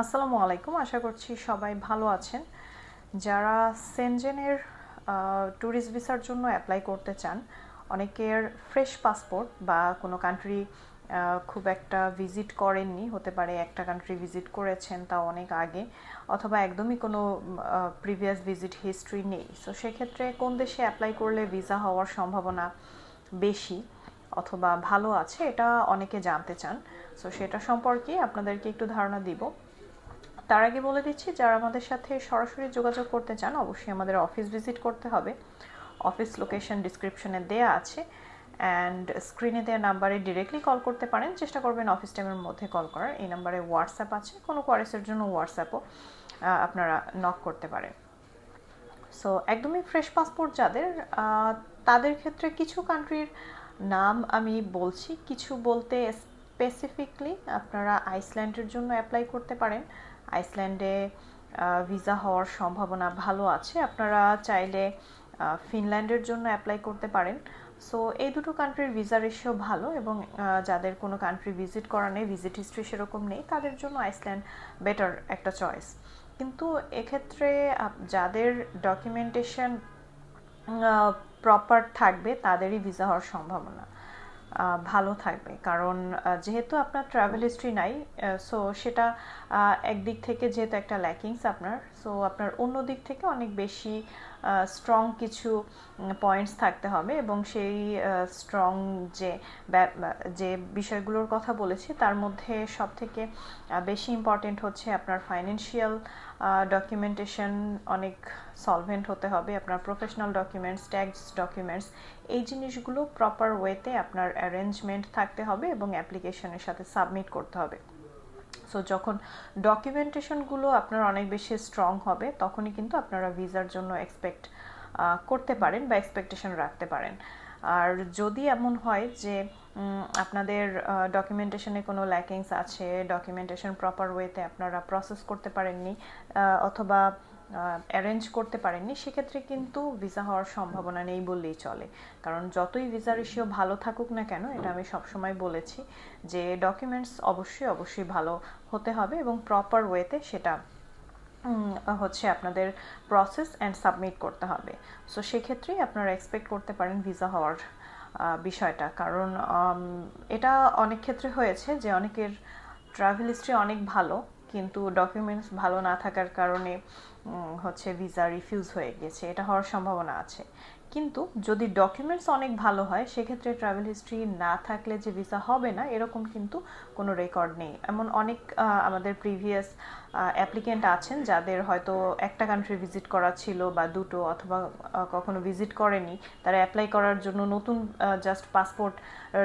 আসসালামু আলাইকুম। আশা করছি সবাই ভালো আছেন। যারা সেনজেনের ট্যুরিস্ট ভিসার জন্য অ্যাপ্লাই করতে চান, অনেকের ফ্রেশ পাসপোর্ট বা কোনো কান্ট্রি খুব একটা ভিজিট করেননি, হতে পারে একটা কান্ট্রি ভিজিট করেছেন তা অনেক আগে, অথবা একদমই কোনো প্রিভিয়াস ভিজিট হিস্ট্রি নেই। সো সেক্ষেত্রে কোন দেশে অ্যাপ্লাই করলে ভিসা হওয়ার সম্ভাবনা বেশি অথবা ভালো আছে, এটা অনেকে জানতে চান। সো সেটা সম্পর্কে আপনাদেরকে একটু ধারণা দিব। তার আগে বলে দিচ্ছি, যারা আমাদের সাথে সরাসরি যোগাযোগ করতে চান, অবশ্যই আমাদের অফিস ভিজিট করতে হবে। অফিস লোকেশন ডিসক্রিপশনে দেয়া আছে অ্যান্ড স্ক্রিনে দেওয়া নাম্বারে ডিরেক্টলি কল করতে পারেন। চেষ্টা করবেন অফিস টাইমের মধ্যে কল করার। এই নাম্বারে হোয়াটসঅ্যাপ আছে, কোনো কোয়ারেসের জন্য হোয়াটসঅ্যাপও আপনারা নক করতে পারেন। সো একদমই ফ্রেশ পাসপোর্ট যাদের তাদের ক্ষেত্রে কিছু কান্ট্রির নাম আমি বলছি। কিছু বলতে স্পেসিফিকলি আপনারা আইসল্যান্ডের জন্য অ্যাপ্লাই করতে পারেন। আইসল্যান্ডে ভিসা হওয়ার সম্ভাবনা ভালো আছে। আপনারা চাইলে ফিনল্যান্ডের জন্য অ্যাপ্লাই করতে পারেন। সো এই দুটো কান্ট্রির ভিসা রেশিও ভালো এবং যাদের কোনো কান্ট্রি ভিজিট করা নেই ভিজিট হিস্ট্রি সেরকম নেই, তাদের জন্য আইসল্যান্ড বেটার একটা চয়েস কিন্তু এক্ষেত্রে যাদের ডকুমেন্টেশন প্রপার থাকবে, তাদেরই ভিসা হওয়ার সম্ভাবনা। ভালো থাকবে। কারণ যেহেতু আপনার ট্রাভেল হিস্ট্রি নাই সো সেটা একদিক থেকে যেহেতু একটা ল্যাকিংস আপনার সো আপনার অন্য দিক থেকে অনেক বেশি স্ট্রং কিছু পয়েন্টস থাকতে হবে এবং সেই স্ট্রং যে যে বিষয়গুলোর কথা বলেছি, তার মধ্যে সব থেকে বেশি ইম্পর্টেন্ট হচ্ছে আপনার ফাইন্যান্সিয়াল ডকুমেন্টেশন অনেক সলভেন্ট হতে হবে, আপনার প্রফেশনাল ডকুমেন্টস ট্যাক্স ডকুমেন্টস এই জিনিসগুলো প্রপার ওয়েতে আপনার অ্যারেঞ্জমেন্ট থাকতে হবে এবং অ্যাপ্লিকেশনের সাথে সাবমিট করতে হবে। সো যখন ডকুমেন্টেশনগুলো আপনার অনেক বেশি স্ট্রং হবে, তখনই কিন্তু আপনারা ভিসার জন্য এক্সপেক্ট করতে পারেন বা এক্সপেকটেশন রাখতে পারেন। আর যদি এমন হয় যে আপনাদের ডকুমেন্টেশনে কোনো ল্যাকিংস আছে? ডকুমেন্টেশন প্রপার ওয়েতে আপনারা প্রসেস করতে পারেননি অথবা অ্যারেঞ্জ করতে পারেননি, সেক্ষেত্রে কিন্তু ভিসা হওয়ার সম্ভাবনা নেই বললেই চলে। কারণ যতই ভিসা রেশিও ভালো থাকুক না কেন, এটা আমি সবসময় বলেছি যে ডকুমেন্টস অবশ্যই অবশ্যই ভালো হতে হবে এবং প্রপার ওয়েতে সেটা হচ্ছে আপনাদের প্রসেস অ্যান্ড সাবমিট করতে হবে। সো সেক্ষেত্রেই আপনারা এক্সপেক্ট করতে পারেন ভিসা হওয়ার বিষয়টা। কারণ এটা অনেক ক্ষেত্রে হয়েছে যে অনেকের ট্রাভেল হিস্ট্রি অনেক ভালো। কিন্তু ডকুমেন্টস ভালো না থাকার কারণে হচ্ছে ভিসা রিফিউজ হয়ে গেছে। এটা হওয়ার সম্ভাবনা আছে। কিন্তু যদি ডকুমেন্টস অনেক ভালো হয়, সেক্ষেত্রে ট্রাভেল হিস্ট্রি না থাকলে যে ভিসা হবে না, এরকম কিন্তু কোনো রেকর্ড নেই। এমন অনেক আমাদের প্রিভিয়াস অ্যাপ্লিকেন্ট আছেন যাদের হয়তো একটা কান্ট্রি ভিজিট করা ছিল বা দুটো অথবা কখনো ভিজিট করেনি। তারা অ্যাপ্লাই করার জন্য নতুন জাস্ট পাসপোর্ট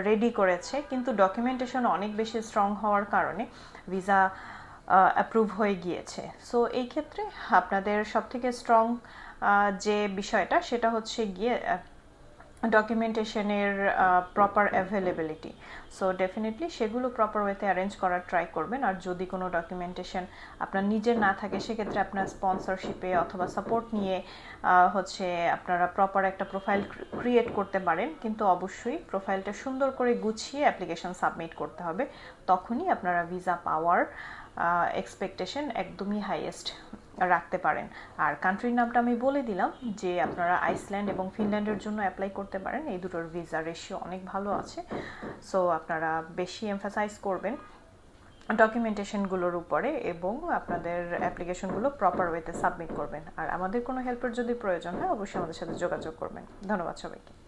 রেডি করেছে। কিন্তু ডকুমেন্টেশন অনেক বেশি স্ট্রং হওয়ার কারণে ভিসা অ্যাপ্রুভ হয়ে গিয়েছে। সো এই ক্ষেত্রে আপনাদের সবথেকে স্ট্রং যে বিষয়টা সেটা হচ্ছে গিয়ে ডকুমেন্টেশনের প্রপার অ্যাভেলেবিলিটি সো ডেফিনেটলি সেগুলো প্রপার ওয়েতে অ্যারেঞ্জ করার ট্রাই করবেন। আর যদি কোনো ডকুমেন্টেশন আপনার নিজের না থাকে, সেক্ষেত্রে আপনার স্পন্সরশিপে অথবা সাপোর্ট নিয়ে হচ্ছে আপনারা প্রপার একটা প্রোফাইল ক্রিয়েট করতে পারেন। কিন্তু অবশ্যই প্রোফাইলটা সুন্দর করে গুছিয়ে অ্যাপ্লিকেশন সাবমিট করতে হবে। তখনই আপনারা ভিসা পাওয়ার এক্সপেকটেশন একদমই হাইয়েস্ট রাখতে পারেন। আর কান্ট্রির নামটা আমি বলে দিলাম যে আপনারা আইসল্যান্ড এবং ফিনল্যান্ডের জন্য অ্যাপ্লাই করতে পারেন। এই দুটোর ভিসা রেশিও অনেক ভালো আছে। সো আপনারা বেশি এমফাসাইজ করবেন ডকুমেন্টেশনগুলোর উপরে এবং আপনাদের অ্যাপ্লিকেশনগুলো প্রপার ওয়েতে সাবমিট করবেন। আর আমাদের কোনো হেল্পের যদি প্রয়োজন হয়, অবশ্যই আমাদের সাথে যোগাযোগ করবেন। ধন্যবাদ সবাইকে।